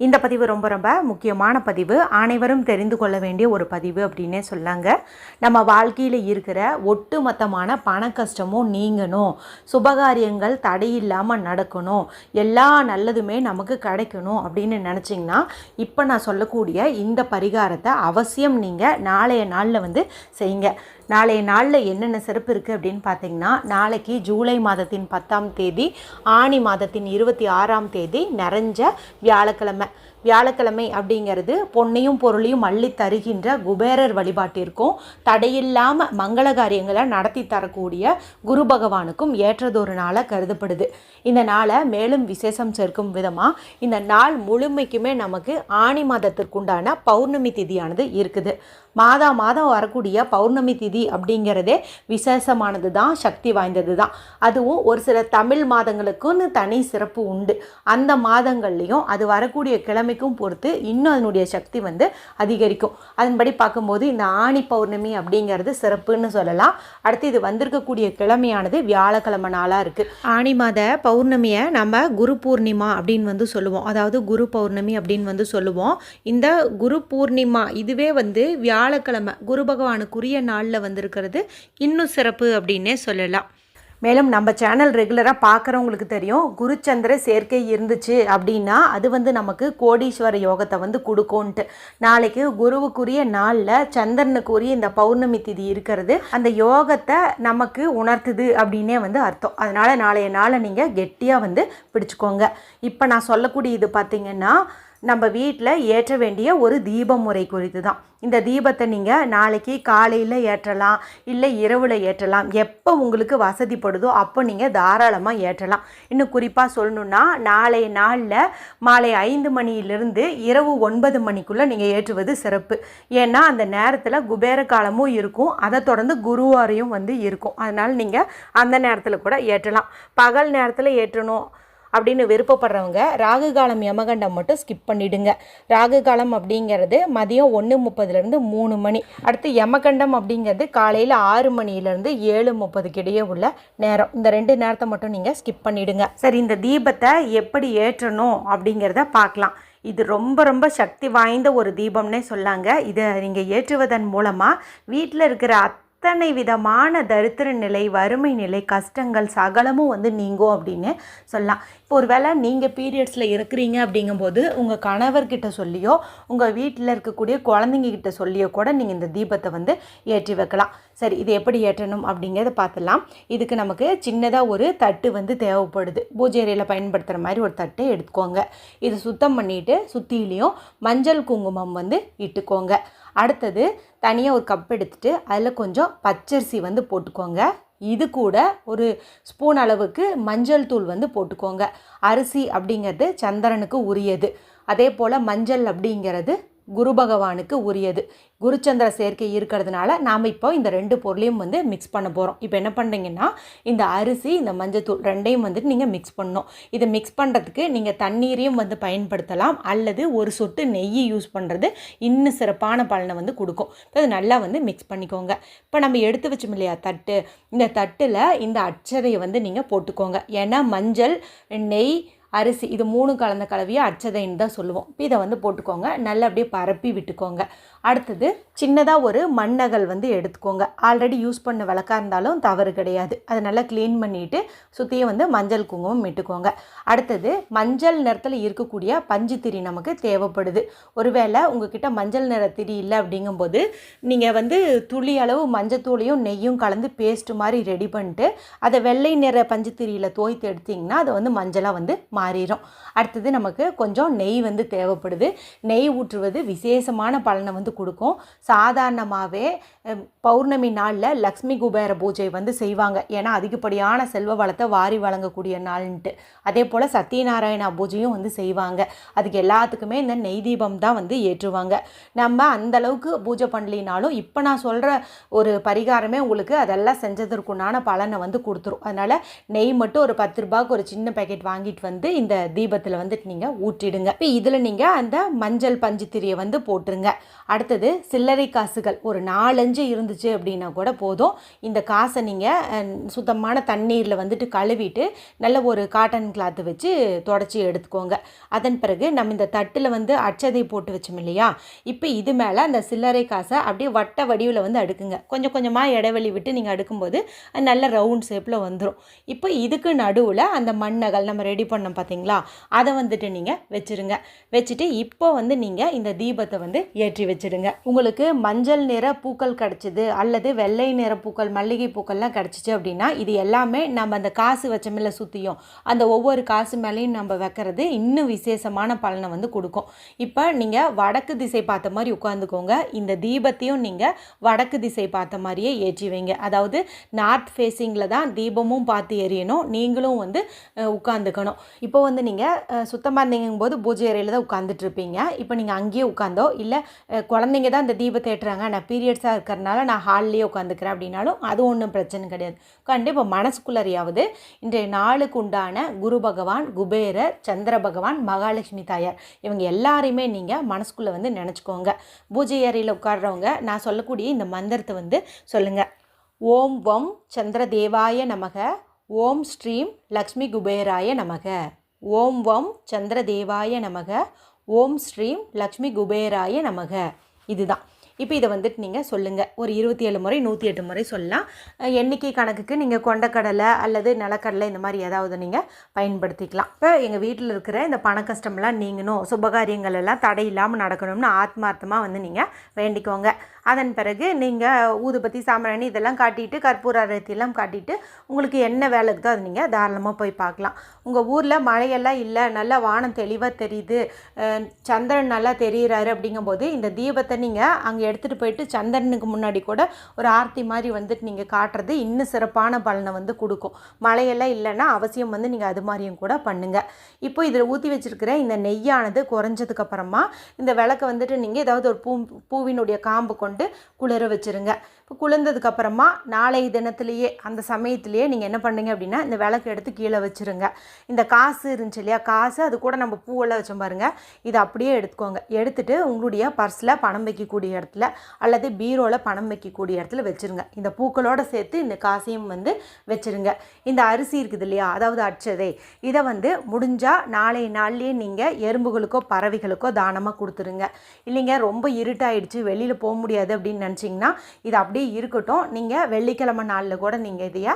இந்த பதிவு ரொம்ப ரொம்ப முக்கியமான பதிவு. அனைவரும் தெரிந்து கொள்ள வேண்டிய ஒரு பதிவு அப்படின்னே சொல்லாங்க. நம்ம வாழ்க்கையில் இருக்கிற ஒட்டுமொத்தமான பண கஷ்டமும் நீங்கணும். சுபகாரியங்கள் தடையில்லாமல் நடக்கணும். எல்லா நல்லதுமே நமக்கு கிடைக்கணும் அப்படின்னு நினச்சிங்கன்னா இப்போ நான் சொல்லக்கூடிய இந்த பரிகாரத்தை அவசியம் நீங்கள் நாளைய நாளில் வந்து செய்யுங்க. நாளைய நாளில் என்னென்ன சிறப்பு இருக்குது அப்படின்னு பார்த்தீங்கன்னா நாளைக்கு ஜூலை மாதத்தின் பத்தாம் தேதி ஆணி மாதத்தின் இருபத்தி ஆறாம் தேதி நிறைஞ்ச வியாழக்கிழமை. வியாழக்கிழமை அப்படிங்கிறது பொன்னையும் பொருளையும் அள்ளி தருகின்ற குபேரர் வழிபாட்டிற்கும் தடையில்லாமல் மங்கள காரியங்களை நடத்தி தரக்கூடிய குரு பகவானுக்கும் ஏற்றதொரு நாளாக கருதப்படுது. இந்த நாளை மேலும் விசேஷம் சேர்க்கும் விதமாக இந்த நாள் முழுமைக்குமே நமக்கு ஆணி மாதத்திற்குண்டான பௌர்ணமி திதியானது இருக்குது. மாதா மாதம் வரக்கூடிய பௌர்ணமி திதி அப்படிங்கிறதே விசேஷமானது தான் சக்தி வாய்ந்தது தான். அதுவும் ஒரு சில தமிழ் மாதங்களுக்குன்னு தனி சிறப்பு உண்டு. அந்த மாதங்கள்லேயும் அது வரக்கூடிய கிழமை பௌர்ணமிக்கும் பொறுத்து இன்னும் அதனுடைய சக்தி வந்து அதிகரிக்கும். அதன்படி பார்க்கும்போது இந்த ஆணி பௌர்ணமி அப்படிங்கிறது சிறப்புன்னு சொல்லலாம். அடுத்து இது வந்திருக்கக்கூடிய கிழமையானது வியாழக்கிழமை நாளாக இருக்குது ஆணி மாத பௌர்ணமியை நம்ம குரு பூர்ணிமா அப்படின்னு வந்து சொல்லுவோம். அதாவது குரு பௌர்ணமி அப்படின்னு வந்து சொல்லுவோம். இந்த குரு பூர்ணிமா இதுவே வந்து வியாழக்கிழமை குரு பகவானுக்குரிய நாளில் வந்திருக்கிறது. இன்னும் சிறப்பு அப்படின்னே சொல்லலாம். மேலும் நம்ம சேனல் ரெகுலராக பார்க்குறவங்களுக்கு தெரியும் குருச்சந்திர சேர்க்கை இருந்துச்சு அப்படின்னா அது வந்து நமக்கு கோடீஸ்வர யோகத்தை வந்து கொடுக்கும்ன்ட்டு நாளைக்கு குருவுக்குரிய நாளில் சந்திரனுக்குரிய இந்த பௌர்ணமி திதி இருக்கிறது அந்த யோகத்தை நமக்கு உணர்த்துது அப்படின்னே வந்து அர்த்தம். அதனால் நாளைய நாளை நீங்கள் கெட்டியாக வந்து பிடிச்சிக்கோங்க. இப்போ நான் சொல்லக்கூடிய இது பார்த்திங்கன்னா நம்ம வீட்டில் ஏற்ற வேண்டிய ஒரு தீப முறை குறித்து தான் இந்த தீபத்தை நீங்கள் நாளைக்கு காலையில் ஏற்றலாம் இல்லை இரவில் ஏற்றலாம். எப்போ உங்களுக்கு வசதிப்படுதோ அப்போ நீங்கள் தாராளமாக ஏற்றலாம். இன்னும் குறிப்பாக சொல்லணுன்னா நாளைய நாளில் மாலை ஐந்து மணியிலிருந்து இரவு ஒன்பது மணிக்குள்ளே நீங்கள் ஏற்றுவது சிறப்பு. ஏன்னா அந்த நேரத்தில் குபேர காலமும் இருக்கும். அதை தொடர்ந்து குருவாரையும் வந்து இருக்கும். அதனால் நீங்கள் அந்த நேரத்தில் கூட ஏற்றலாம். பகல் நேரத்தில் ஏற்றணும். அப்படின்னு விருப்பப்படுறவங்க ராகு காலம் யமகண்டம் மட்டும் ஸ்கிப் பண்ணிடுங்க. ராகு காலம் அப்படிங்கிறது மதியம் ஒன்று முப்பதுலேருந்து மூணு மணி. அடுத்து யமகண்டம் அப்படிங்கிறது காலையில் ஆறு மணிலேருந்து ஏழு முப்பதுக்கு இடையே உள்ள நேரம். இந்த ரெண்டு நேரத்தை மட்டும் நீங்கள் ஸ்கிப் பண்ணிடுங்க. சரி இந்த தீபத்தை எப்படி ஏற்றணும் அப்படிங்கிறத பார்க்கலாம். இது ரொம்ப ரொம்ப சக்தி வாய்ந்த ஒரு தீபம்னே சொல்லாங்க. இதை நீங்கள் ஏற்றுவதன் மூலமாக வீட்டில் இருக்கிற அத்தனை விதமான தரித்திர நிலை வறுமை நிலை கஷ்டங்கள் சகலமும் வந்து நீங்கும் அப்படின்னு சொல்லலாம். இப்போ ஒரு வேளை நீங்கள் பீரியட்ஸில் இருக்கிறீங்க அப்படிங்கும்போது உங்கள் கணவர்கிட்ட சொல்லியோ உங்கள் வீட்டில் இருக்கக்கூடிய குழந்தைங்கக்கிட்ட சொல்லியோ கூட நீங்கள் இந்த தீபத்தை வந்து ஏற்றி வைக்கலாம். சரி இது எப்படி ஏற்றணும் அப்படிங்கிறத பார்த்துலாம் இதுக்கு நமக்கு சின்னதாக ஒரு தட்டு வந்து தேவைப்படுது. பூஜை அறையில் பயன்படுத்துகிற மாதிரி ஒரு தட்டு எடுத்துக்கோங்க. இது சுத்தம் பண்ணிவிட்டு சுற்றிலையும் மஞ்சள் குங்குமம் வந்து இட்டுக்கோங்க. அடுத்தது தனியாக ஒரு கப் எடுத்துகிட்டு அதில் கொஞ்சம் பச்சரிசி வந்து போட்டுக்கோங்க. இது கூட ஒரு ஸ்பூன் அளவுக்கு மஞ்சள் தூள் வந்து போட்டுக்கோங்க. அரிசி அப்படிங்கிறது சந்திரனுக்கு உரியது. அதே போல் மஞ்சள் அப்படிங்கிறது குரு பகவானுக்கு உரியது. குருச்சந்திர சேர்க்கை இருக்கிறதுனால நாம் இப்போ இந்த ரெண்டு பொருளையும் வந்து மிக்ஸ் பண்ண போகிறோம் இப்போ என்ன பண்ணுறீங்கன்னா இந்த அரிசி இந்த மஞ்சத்தூள் ரெண்டையும் வந்துட்டு நீங்கள் மிக்ஸ் பண்ணணும். இதை மிக்ஸ் பண்ணுறதுக்கு நீங்கள் தண்ணீரையும் வந்து பயன்படுத்தலாம். அல்லது ஒரு சொட்டு நெய் யூஸ் பண்ணுறது இன்னும் சிறப்பான பலனை வந்து கொடுக்கும். இப்போ அது நல்லா வந்து மிக்ஸ் பண்ணிக்கோங்க. இப்போ நம்ம எடுத்து வச்சோம் இல்லையா தட்டு. இந்த தட்டில் இந்த அச்சதையை வந்து நீங்கள் போட்டுக்கோங்க. ஏன்னா மஞ்சள் நெய் அரிசி இது மூணு கலந்த கலவையை அச்சதைன்னு தான் சொல்லுவோம். இப்போ இதை வந்து போட்டுக்கோங்க. நல்லா அப்படியே பரப்பி விட்டுக்கோங்க. அடுத்தது சின்னதாக ஒரு மண்ணகல் வந்து எடுத்துக்கோங்க. ஆல்ரெடி யூஸ் பண்ண விளக்காக இருந்தாலும் தவறு கிடையாது. அதை நல்லா க்ளீன் பண்ணிவிட்டு சுற்றியும் வந்து மஞ்சள் குங்குமம் இட்டுக்கோங்க. அடுத்தது மஞ்சள் நிறத்தில் இருக்கக்கூடிய பஞ்சு திரி நமக்கு தேவைப்படுது. ஒருவேளை உங்ககிட்ட மஞ்சள் நிற திரி இல்லை அப்படிங்கும்போது நீங்கள் வந்து துளி அளவு மஞ்சத்தூளையும் நெய்யும் கலந்து பேஸ்ட் மாதிரி ரெடி பண்ணிட்டு அதை வெள்ளை நிற பஞ்சு திரியில் தோய்த்து எடுத்திங்கன்னா அதை வந்து மஞ்சளாக வந்து மா மாறிடும் அடுத்தது நமக்கு கொஞ்சம் நெய் வந்து தேவைப்படுது. நெய் ஊற்றுவது விசேஷமான பலனை வந்து கொடுக்கும். சாதாரணமாகவே பௌர்ணமி நாளில் லக்ஷ்மி குபேர பூஜை வந்து செய்வாங்க. ஏன்னா அதிகப்படியான செல்வ வளத்தை வாரி வழங்கக்கூடிய நாள்ன்ட்டு. அதே போல் சத்யநாராயணா பூஜையும் வந்து செய்வாங்க. அதுக்கு எல்லாத்துக்குமே இந்த நெய் தீபம் தான் வந்து ஏற்றுவாங்க. நம்ம அந்த அளவுக்கு பூஜை பண்ணலினாலும் இப்போ நான் சொல்கிற ஒரு பரிகாரமே உங்களுக்கு அதெல்லாம் செஞ்சதற்குண்டான பலனை வந்து கொடுத்துரும். அதனால் நெய் மட்டும் ஒரு பத்து ரூபாய்க்கு ஒரு சின்ன பேக்கெட் வாங்கிட்டு வந்து இந்த தீபத்தில் வந்துட்டு நீங்கள் ஊற்றிடுங்க. இப்போ இதில் நீங்கள் அந்த மஞ்சள் பஞ்சுத்திரியை வந்து போட்டுருங்க. அடுத்தது சில்லறை காசுகள். ஒரு நாலஞ்சு இருந்துச்சு அப்படின்னா கூட போதும். இந்த காசை நீங்கள் சுத்தமான தண்ணீரில் வந்துட்டு கழுவிட்டு நல்ல ஒரு காட்டன் கிளாத்து வச்சு தொடச்சி எடுத்துக்கோங்க. அதன் பிறகு நம்ம இந்த தட்டில் வந்து அச்சதை போட்டு வச்சோம் இல்லையா? இப்போ இது மேலே அந்த சில்லறை காசை அப்படியே வட்ட வடிவில் வந்து அடுக்குங்க. கொஞ்சம் கொஞ்சமாக இடைவெளி விட்டு நீங்கள் அடுக்கும்போது நல்ல ரவுண்ட் ஷேப்பில் வந்துடும் இப்போ இதுக்கு நடுவில் அந்த மண்ணகல் நம்ம ரெடி பண்ண பார்த்தீங்களா? அதை வந்துட்டு நீங்கள் வச்சுருங்க. வச்சுட்டு இப்போ வந்து நீங்கள் இந்த தீபத்தை வந்து ஏற்றி வச்சுடுங்க உங்களுக்கு மஞ்சள் நிற பூக்கள் கிடச்சிது அல்லது வெள்ளை நிற பூக்கள் மல்லிகை பூக்கள்லாம் கிடச்சிச்சு அப்படின்னா இது எல்லாமே நம்ம அந்த காசு வச்சமில்ல சுற்றியும் அந்த ஒவ்வொரு காசு மேலேயும் நம்ம வைக்கிறது இன்னும் விசேஷமான பலனை வந்து கொடுக்கும். இப்போ நீங்கள் வடக்கு திசை பார்த்த மாதிரி உட்காந்துக்கோங்க இந்த தீபத்தையும் நீங்கள் வடக்கு திசை பார்த்த மாதிரியே ஏற்றி வைங்க. அதாவது நார்த் ஃபேஸிங்கில் தான் தீபமும் பார்த்து எரியணும். நீங்களும் வந்து உட்காந்துக்கணும் இப்போ வந்து நீங்கள் சுத்தமாக இருந்தீங்கும்போது பூஜை அறையில் தான் உட்காந்துட்டு இருப்பீங்க இப்போ நீங்கள் அங்கேயே உட்காந்தோ இல்லை குழந்தைங்க தான் இந்த தீபத்தை ஏற்றுறாங்க நான் பீரியட்ஸாக இருக்கிறனால நான் ஹால்லேயே உட்காந்துக்கிறேன் அப்படின்னாலும் அது ஒன்றும் பிரச்சனை கிடையாது. கண்டிப்பாக மனசுக்குள்ளறியாவது இன்றைய நாளுக்கு உண்டான குரு பகவான் குபேரர் சந்திர பகவான் மகாலட்சுமி தாயார் இவங்க எல்லாரையுமே நீங்கள் மனசுக்குள்ளே வந்து நினச்சிக்கோங்க. பூஜை அறையில் உட்காடுறவங்க நான் சொல்லக்கூடிய இந்த மந்திரத்தை வந்து சொல்லுங்கள் ஓம் வம் சந்திர தேவாய நமக. ஓம் ஸ்ரீம் லக்ஷ்மி குபேராய நமக. ஓம் வம் சந்திரதேவாய நமக. ஓம் ஸ்ரீம் லக்ஷ்மி குபேராய நமக. இதுதான். இப்போ இதை வந்துட்டு நீங்கள் சொல்லுங்கள் ஒரு இருபத்தி ஏழு முறை நூற்றி எட்டு முறை சொல்லலாம். எண்ணிக்கை கணக்குக்கு நீங்கள் கொண்டக்கடலை அல்லது நிலக்கடலை இந்த மாதிரி ஏதாவது நீங்கள் பயன்படுத்திக்கலாம். இப்போ எங்கள் வீட்டில் இருக்கிற இந்த பண கஷ்டம்லாம் நீங்கணும் சுபகாரியங்கள் எல்லாம் தடை இல்லாமல் நடக்கணும்னு ஆத்மார்த்தமாக வந்து நீங்கள் வேண்டிக்கோங்க. அதன் பிறகு நீங்கள் ஊதுபத்தி சாம்பிராணி இதெல்லாம் காட்டிட்டு கற்பூர அரத்தியெல்லாம் காட்டிட்டு உங்களுக்கு என்ன வேலை இருக்குதோ அது நீங்கள் தாராளமாக போய் பார்க்கலாம். உங்கள் ஊரில் மழையெல்லாம் இல்லை நல்லா வானம் தெளிவாக தெரியுது சந்திரன் நல்லா தெரியுறாரு அப்படிங்கும்போது இந்த தீபத்தை நீங்கள் அங்கே எடுத்துகிட்டு போயிட்டு சந்திரனுக்கு முன்னாடி கூட ஒரு ஆர்த்தி மாதிரி வந்துட்டு நீங்கள் காட்டுறது இன்னும் சிறப்பான பலனை வந்து கொடுக்கும். மழையெல்லாம் இல்லைன்னா அவசியம் வந்து நீங்கள் அது மாதிரியும் கூட பண்ணுங்கள் இப்போ இதில் ஊற்றி வச்சுருக்கிற இந்த நெய்யானது குறைஞ்சதுக்கப்புறமா இந்த விளக்கை வந்துட்டு நீங்கள் ஏதாவது ஒரு பூ பூவினுடைய காம்பு கொண்டு குளிர வச்சுருங்க. இப்போ குளிர்ந்ததுக்கு அப்புறமா நாளைய தினத்திலேயே அந்த சமயத்திலேயே நீங்கள் என்ன பண்ணுங்க அப்படின்னா இந்த விளக்கு எடுத்து கீழே வச்சிருங்க. இந்த காசு இருந்துச்சு இல்லையா? காசு அது கூட நம்ம பூவெல்லாம் வச்சோம் பாருங்கள் இதை அப்படியே எடுத்துக்கோங்க. எடுத்துகிட்டு உங்களுடைய பர்ஸில் பணம் வைக்கக்கூடிய இடத்துல அல்லது பீரோவில் பணம் வைக்கக்கூடிய இடத்துல வச்சிருங்க. இந்த பூக்களோடு சேர்த்து இந்த காசையும் வந்து வச்சிருங்க. இந்த அரிசி இருக்குது இல்லையா? அதாவது அச்சதை இதை வந்து முடிஞ்சால் நாளைய நாள்லேயே நீங்கள் எறும்புகளுக்கோ பறவைகளுக்கோ தானமாக கொடுத்துருங்க. இல்லைங்க ரொம்ப இருட்டாயிடுச்சு வெளியில் போக முடியாது அப்படின்னு நினச்சிங்கன்னா இது அப்படி இருக்கட்டும். நீங்கள் வெள்ளிக்கிழமை நாளில் கூட நீங்கள் இதைய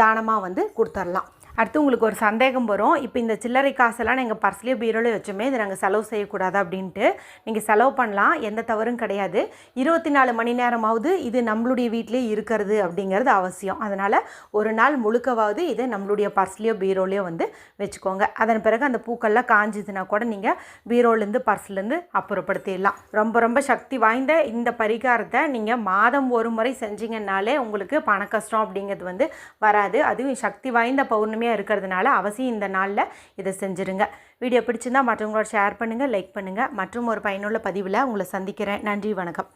தானமாக வந்து கொடுத்துர்லாம். அடுத்து உங்களுக்கு ஒரு சந்தேகம் வரும். இப்போ இந்த சில்லறை காசெல்லாம் நீங்கள் பர்ஸ்லேயோ பீரோலையோ வச்சுமே இதை நாங்கள் செலவு செய்யக்கூடாது அப்படின்ட்டு. நீங்கள் செலவு பண்ணலாம். எந்த தவறும் கிடையாது. இருபத்தி நாலு மணி நேரமாவது இது நம்மளுடைய வீட்டிலே இருக்கிறது அப்படிங்கிறது அவசியம். அதனால் ஒரு நாள் முழுக்கவாவது இதை நம்மளுடைய பர்ஸ்லேயோ பீரோலையோ வந்து வச்சுக்கோங்க. அதன் பிறகு அந்த பூக்கள்லாம் காஞ்சிதுன்னா கூட நீங்கள் பீரோலேருந்து பர்ஸ்லேருந்து அப்புறப்படுத்திடலாம். ரொம்ப ரொம்ப சக்தி வாய்ந்த இந்த பரிகாரத்தை நீங்கள் மாதம் ஒரு முறை செஞ்சீங்கன்னாலே உங்களுக்கு பண கஷ்டம் அப்படிங்கிறது வந்து வராது. அதுவும் சக்தி வாய்ந்த பௌர்ணமி பௌர்ணமியாக இருக்கிறதுனால அவசியம் இந்த நாளில் இதை செஞ்சுருங்க. வீடியோ பிடிச்சிருந்தா மற்றவங்களோட ஷேர் பண்ணுங்கள் லைக் பண்ணுங்கள் மற்றும் ஒரு பயனுள்ள பதிவில் உங்களை சந்திக்கிறேன். நன்றி வணக்கம்.